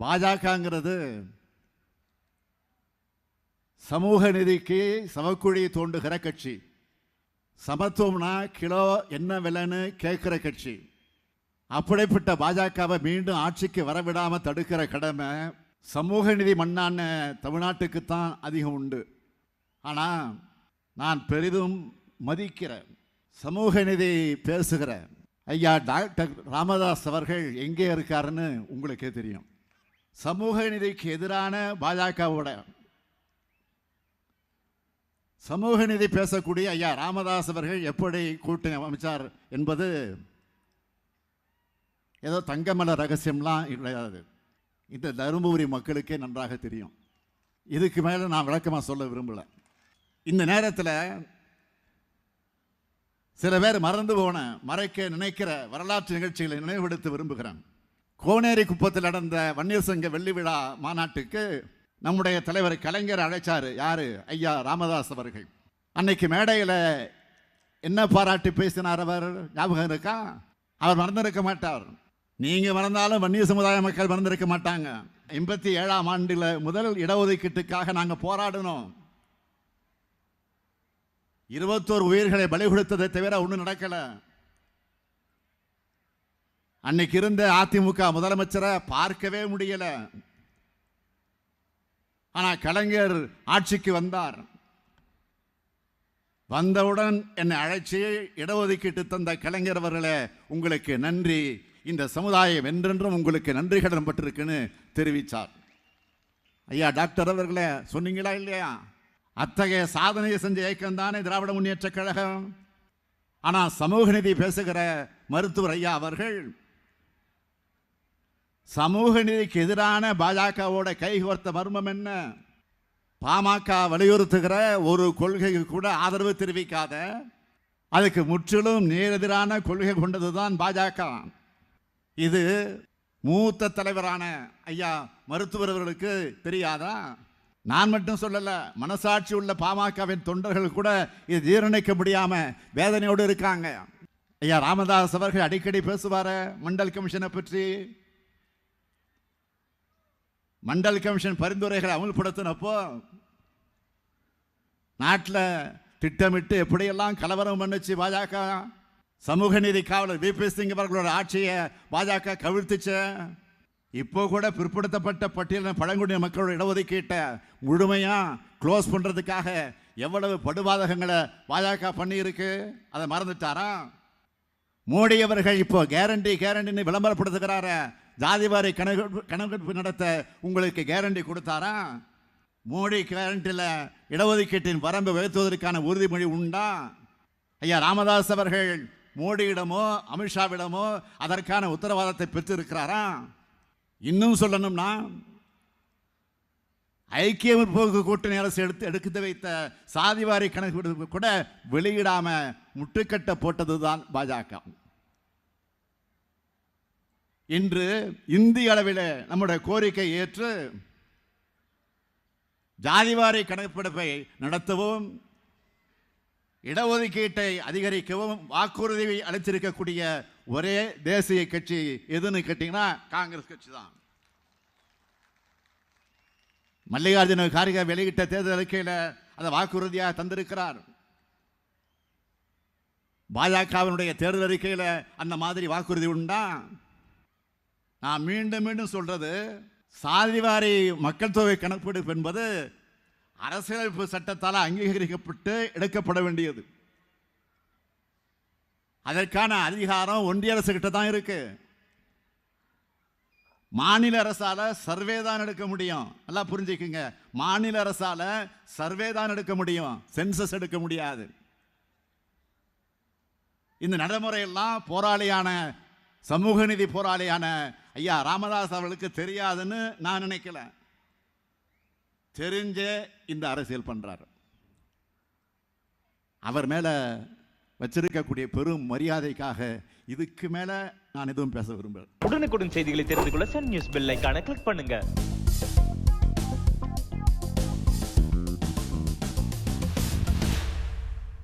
பாஜகங்கிறது சமூக நிதிக்கு சமக்குழி தோண்டுகிற கட்சி. சமத்துவம்னா கிலோ என்ன விலைன்னு கேட்குற கட்சி. அப்படிப்பட்ட பாஜகவை மீண்டும் ஆட்சிக்கு வரவிடாமல் தடுக்கிற கடமை சமூக நிதி மண்ணான தமிழ்நாட்டுக்கு தான் அதிகம் உண்டு. ஆனால் நான் பெரிதும் மதிக்கிற சமூக நிதி பேசுகிற ஐயா டாக்டர் ராமதாஸ் அவர்கள் எங்கே இருக்காருன்னு உங்களுக்கே தெரியும். சமூக நிதிக்கு எதிரான பாஜகவோட சமூக நிதி பேசக்கூடிய ஐயா ராமதாஸ் அவர்கள் எப்படி கூட்டணி அமைச்சார் என்பது ஏதோ தங்கமல ரகசியம்லாம் கிடையாது. இந்த தருமபுரி மக்களுக்கே நன்றாக தெரியும். இதுக்கு மேலே நான் விளக்கமாக சொல்ல விரும்பலை. இந்த நேரத்தில் சில பேர் மறந்து போன மறைக்க நினைக்கிற வரலாற்று நிகழ்ச்சிகளை நினைவுபடுத்த விரும்புகிறேன். கோனேரி குப்பத்தில் நடந்த வன்னியர் சங்க வெள்ளி விழா மாநாட்டுக்கு நம்முடைய தலைவர் கலைஞர் அழைச்சார். யார்? ஐயா ராமதாஸ் அவர்கள். அன்னைக்கு மேடையில் என்ன பாராட்டி பேசினார் அவர்? ஞாபகம் இருக்கா? அவர் மறந்திருக்க மாட்டார். நீங்கள் மறந்தாலும் வன்னிய சமுதாய மக்கள் மறந்திருக்க மாட்டாங்க. எண்பத்தி ஏழாம் ஆண்டில் முதல் இடஒதுக்கீட்டுக்காக நாங்கள் போராடினோம். இருபத்தோரு உயிர்களை பலி கொடுத்ததை தவிர ஒன்றும் நடக்கல. அன்னைக்கு இருந்த அதிமுக முதலமைச்சரை பார்க்கவே முடியல. ஆனா கலைஞர் ஆட்சிக்கு வந்தார். வந்தவுடன் என்னை அழைச்சி இடஒதுக்கீட்டு தந்த கலைஞர் அவர்களே உங்களுக்கு நன்றி. இந்த சமுதாயம் என்றென்றும் உங்களுக்கு நன்றி கடன் பட்டிருக்குன்னு தெரிவித்தார். ஐயா டாக்டர் அவர்களே சொன்னீங்களா இல்லையா? அத்தகைய சாதனையை செஞ்ச இயக்கம் தானே திராவிட முன்னேற்ற கழகம்? ஆனால் சமூக நீதி பேசுகிற மருத்துவர் ஐயா அவர்கள் சமூக நீதிக்கு எதிரான பாஜகவோட கைகோர்த்த மர்மம் என்ன? பாமக வலியுறுத்துகிற ஒரு கொள்கைக்கு கூட ஆதரவு தெரிவிக்காத அதுக்கு முற்றிலும் நேரெதிரான கொள்கை கொண்டதுதான் பாஜக. இது மூத்த தலைவரான ஐயா மருத்துவர்களுக்கு தெரியாதா? நான் மட்டும் சொல்லலை மனசாட்சி உள்ள பாமகவின் தொண்டர்கள் கூட இது ஜீரணிக்க முடியாமல் வேதனையோடு இருக்காங்க. ஐயா ராமதாஸ் அவர்கள் அடிக்கடி பேசுவார மண்டல் கமிஷனை பற்றி. மண்டல் கமிஷன் பரிந்துரைகளை அமுல்படுத்தினப்போ நாட்டில் திட்டமிட்டு எப்படியெல்லாம் கலவரம் பண்ணுச்சு பாஜக? சமூக நீதி காவலர் விபி சிங் அவர்களோட ஆட்சியை பாஜக கவிழ்த்துச்சு. இப்போ கூட பிற்படுத்தப்பட்ட பட்டியலின பழங்குடியின மக்களோட இடஒதுக்கீட்டை முழுமையாக க்ளோஸ் பண்ணுறதுக்காக எவ்வளவு படுபாதகங்களை பாஜக பண்ணியிருக்கு? அதை மறந்துட்டாரா? மோடி அவர்கள் இப்போ கேரண்டி கேரண்டின்னு விளம்பரப்படுத்துகிறார. ஜாதிவாரி கணக்கு கணக்கெடுப்பு நடத்த உங்களுக்கு கேரண்டி கொடுத்தாரா? மோடி கேரண்டியில் இடஒதுக்கீட்டின் வரம்பை உயர்த்துவதற்கான உறுதிமொழி உண்டா? ஐயா ராமதாஸ் அவர்கள் மோடியிடமோ அமித்ஷாவிடமோ அதற்கான உத்தரவாதத்தை பெற்றிருக்கிறாரா? இன்னும் சொல்லணும்னா ஐக்கிய முற்போக்கு கூட்டணி அரசு எடுத்து எடுத்து வைத்த சாதிவாரி கணக்கு கூட வெளியிடாம முட்டுக்கட்டை போட்டதுதான் பாஜக. இன்று இந்திய அளவில் நம்முடைய கோரிக்கை ஏற்று ஜாதிவாரி கணக்கெடுப்பை நடத்தவும் இடஒதுக்கீட்டை அதிகரிக்கவும் வாக்குறுதி அளித்திருக்கக்கூடிய ஒரே தேசிய கட்சி எதுன்னு கேட்டிங்கன்னா காங்கிரஸ் கட்சி தான். மல்லிகார்ஜுன கார்கே வெளியிட்ட தேர்தல் அறிக்கையில் அதை வாக்குறுதியாக தந்திருக்கிறார். பாஜகவினுடைய தேர்தல் அறிக்கையில் அந்த மாதிரி வாக்குறுதி உண்டா? நான் மீண்டும் மீண்டும் சொல்கிறது சாதிவாரி மக்கள் தொகை கணக்கெடுப்பு என்பது அரசியலமைப்பு சட்டத்தால் அங்கீகரிக்கப்பட்டு எடுக்கப்பட வேண்டியது. அதற்கான அதிகாரம் ஒன்றிய அரசு கிட்ட தான் இருக்கு. மாநில அரசால் சர்வே தான் எடுக்க முடியும். நல்லா புரிஞ்சுக்குங்க. மாநில அரசால் சர்வே தான் எடுக்க முடியும். சென்சஸ் எடுக்க முடியாது. இந்த நடைமுறையெல்லாம் போராளியான சமூக நீதி போராளியான ஐயா ராமதாஸ் அவர்களுக்கு தெரியாதுன்னு நான் நினைக்கல. தெரிஞ்சே இந்த அரசியல் பண்ணுறாரு அவர் மேல வச்சிருக்கக்கூடிய பெரும் மரியாதைக்காக இதுக்கு மேல நான் எதுவும் பேச விரும்புகிறேன் உடனுக்குடன் செய்திகளை தெரிந்து கொள்ள சன் நியூஸ் பெல் ஐகானை கிளிக் பண்ணுங்க.